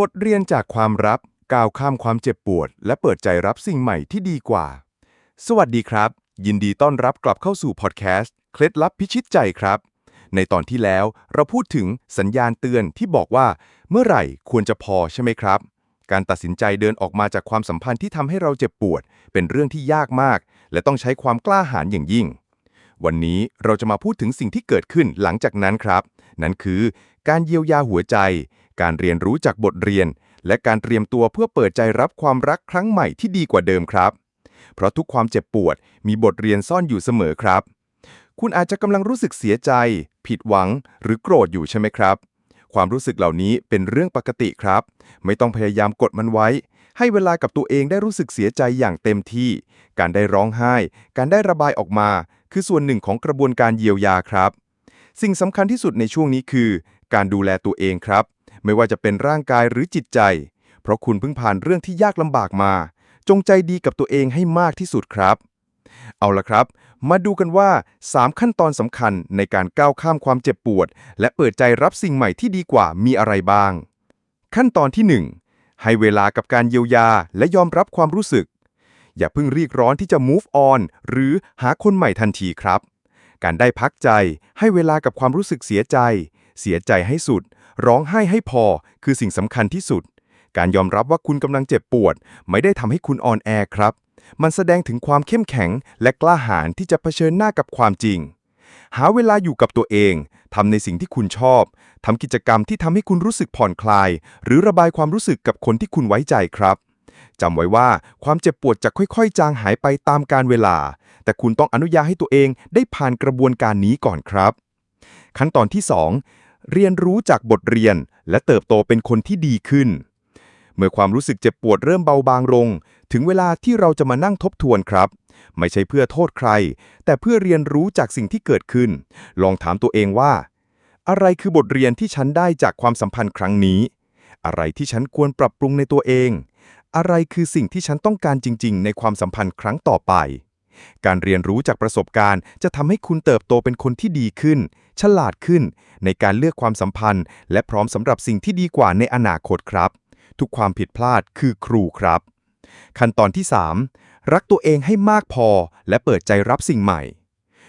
บทเรียนจากความรับก้าวข้ามความเจ็บปวด และเปิดใจรับสิ่งใหม่ที่ดีกว่า สวัสดีครับ ยินดีต้อนรับกลับเข้าสู่พอดแคสต์เคล็ดลับพิชิตใจครับ ในตอนที่แล้วเราพูดถึงสัญญาณเตือนที่บอกว่า เมื่อไหร่ควรจะพอใช่ไหมครับ การตัดสินใจเดินออกมาจากความสัมพันธ์ที่ทำให้เราเจ็บปวด เป็นเรื่องที่ยากมาก และต้องใช้ความกล้าหาญอย่างยิ่ง วันนี้เราจะมาพูดถึงสิ่งที่เกิดขึ้นหลังจากนั้นครับ นั่นคือ การเยียวยาหัวใจ การเรียนรู้จากบทเรียน และการเตรียมตัวเพื่อเปิดใจรับความรักครั้งใหม่ที่ดีกว่าเดิมครับ เพราะทุกความเจ็บปวดมีบทเรียนซ่อนอยู่เสมอครับ คุณอาจจะกำลังรู้สึกเสียใจ ผิดหวัง หรือโกรธอยู่ใช่ไหมครับ ความรู้สึกเหล่านี้เป็นเรื่องปกติครับ ไม่ต้องพยายามกดมันไว้ ให้เวลากับตัวเองได้รู้สึกเสียใจอย่างเต็มที่ การได้ร้องไห้ การได้ระบายออกมา คือส่วนหนึ่งของกระบวนการเยียวยาครับ สิ่งสำคัญที่สุดในช่วงนี้คือ การดูแลตัวเองครับ ไม่ว่าจะเป็นร่างกายหรือจิตใจ เพราะคุณเพิ่งผ่านเรื่องที่ยากลำบากมา จงใจดีกับตัวเองให้มากที่สุดครับ เอาละครับ มาดูกันว่า 3 ขั้นตอนสำคัญในการก้าวข้ามความเจ็บปวด และเปิดใจรับสิ่งใหม่ที่ดีกว่ามีอะไรบ้าง ขั้นตอนที่ 1 ให้เวลากับการเยียวยาและยอมรับความรู้สึก อย่าเพิ่งรีบร้อนที่จะ move on หรือหาคนใหม่ทันทีครับการได้พักใจให้เวลากับความรู้สึกเสียใจ เสียใจให้สุด ร้องไห้ให้พอ คือสิ่งสำคัญที่สุด การยอมรับว่าคุณกำลังเจ็บปวด ไม่ได้ทำให้คุณอ่อนแอครับ มันแสดงถึงความเข้มแข็ง และกล้าหาญที่จะเผชิญหน้ากับความจริง หาเวลาอยู่กับตัวเองทำในสิ่งที่คุณชอบทำกิจกรรมที่ทำให้คุณรู้สึกผ่อนคลาย หรือระบายความรู้สึกกับคนที่คุณไว้ใจครับจำไว้ว่าความเจ็บปวดจะค่อยๆ จางหายไปตามกาลเวลา แต่คุณต้องอนุญาตให้ตัวเองได้ผ่านกระบวนการนี้ก่อนครับ ขั้นตอนที่ 2 เรียนรู้จากบทเรียน และเติบโตเป็นคนที่ดีขึ้น เมื่อความรู้สึกเจ็บปวดเริ่มเบาบางลง ถึงเวลาที่เราจะมานั่งทบทวนครับ ไม่ใช่เพื่อโทษใคร แต่เพื่อเรียนรู้จากสิ่งที่เกิดขึ้น ลองถามตัวเองว่า อะไรคือบทเรียนที่ฉันได้จากความสัมพันธ์ครั้งนี้ อะไรที่ฉันควรปรับปรุงในตัวเอง อะไรคือสิ่งที่ฉันต้องการจริง ๆ ในความสัมพันธ์ครั้งต่อไปการเรียนรู้จากประสบการณ์จะทำให้คุณเติบโตเป็นคนที่ดีขึ้น ฉลาดขึ้น ในการเลือกความสัมพันธ์ และพร้อมสำหรับสิ่งที่ดีกว่าในอนาคตครับ ทุกความผิดพลาดคือครูครับ ขั้นตอนที่ 3 รักตัวเองให้มากพอ และเปิดใจรับสิ่งใหม่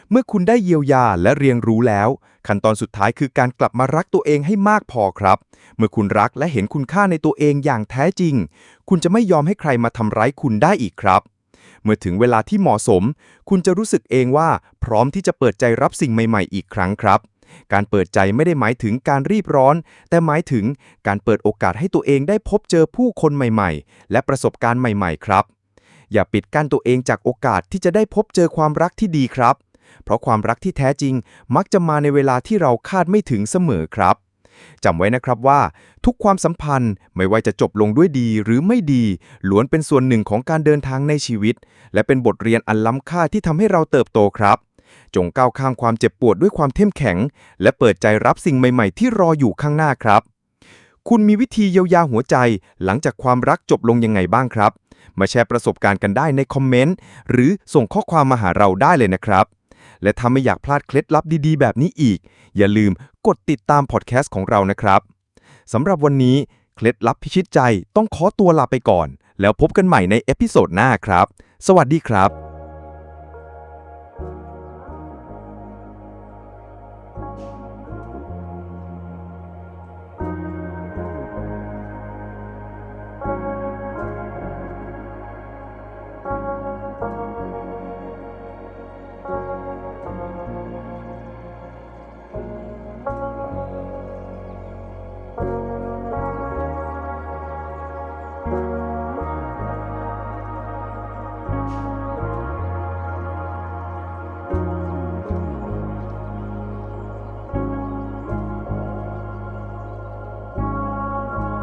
เมื่อคุณได้เยียวยาและเรียนรู้แล้ว ขั้นตอนสุดท้ายคือการกลับมารักตัวเองให้มากพอครับ เมื่อคุณรักและเห็นคุณค่าในตัวเองอย่างแท้จริง คุณจะไม่ยอมให้ใครมาทำร้ายคุณได้อีกครับ เมื่อถึงเวลาที่เหมาะสม คุณจะรู้สึกเองว่าพร้อมที่จะเปิดใจรับสิ่งใหม่ ๆ อีกครั้งครับ การเปิดใจไม่ได้หมายถึงการรีบร้อน แต่หมายถึงการเปิดโอกาสให้ตัวเองได้พบเจอผู้คนใหม่ ๆ และประสบการณ์ใหม่ ๆ ครับ อย่าปิดกั้นตัวเองจากโอกาสที่จะได้พบเจอความรักที่ดีครับ เพราะความรักที่แท้จริง มักจะมาในเวลาที่เราคาดไม่ถึงเสมอครับ จำไว้นะครับว่า ทุกความสัมพันธ์ไม่ว่าจะจบลงด้วยดีหรือไม่ดี ล้วนเป็นส่วนหนึ่งของการเดินทางในชีวิต และเป็นบทเรียนอันล้ำค่าที่ทำให้เราเติบโตครับ จงก้าวข้ามความเจ็บปวดด้วยความเข้มแข็ง และเปิดใจรับสิ่งใหม่ๆ ที่รออยู่ข้างหน้าครับ คุณมีวิธีเยียวยาหัวใจ หลังจากความรักจบลงยังไงบ้างครับ มาแชร์ประสบการณ์กันได้ในคอมเมนต์หรือส่งข้อความมาหาเราได้เลยนะครับ และถ้าไม่อยากพลาดเคล็ดลับดีๆ แบบนี้อีก อย่าลืมกดติดตามพอดแคสต์ของเรานะครับสำหรับวันนี้เคล็ดลับพิชิตใจต้องขอตัวลาไปก่อน แล้วพบกันใหม่ในเอพิโซดหน้าครับ สวัสดีครับ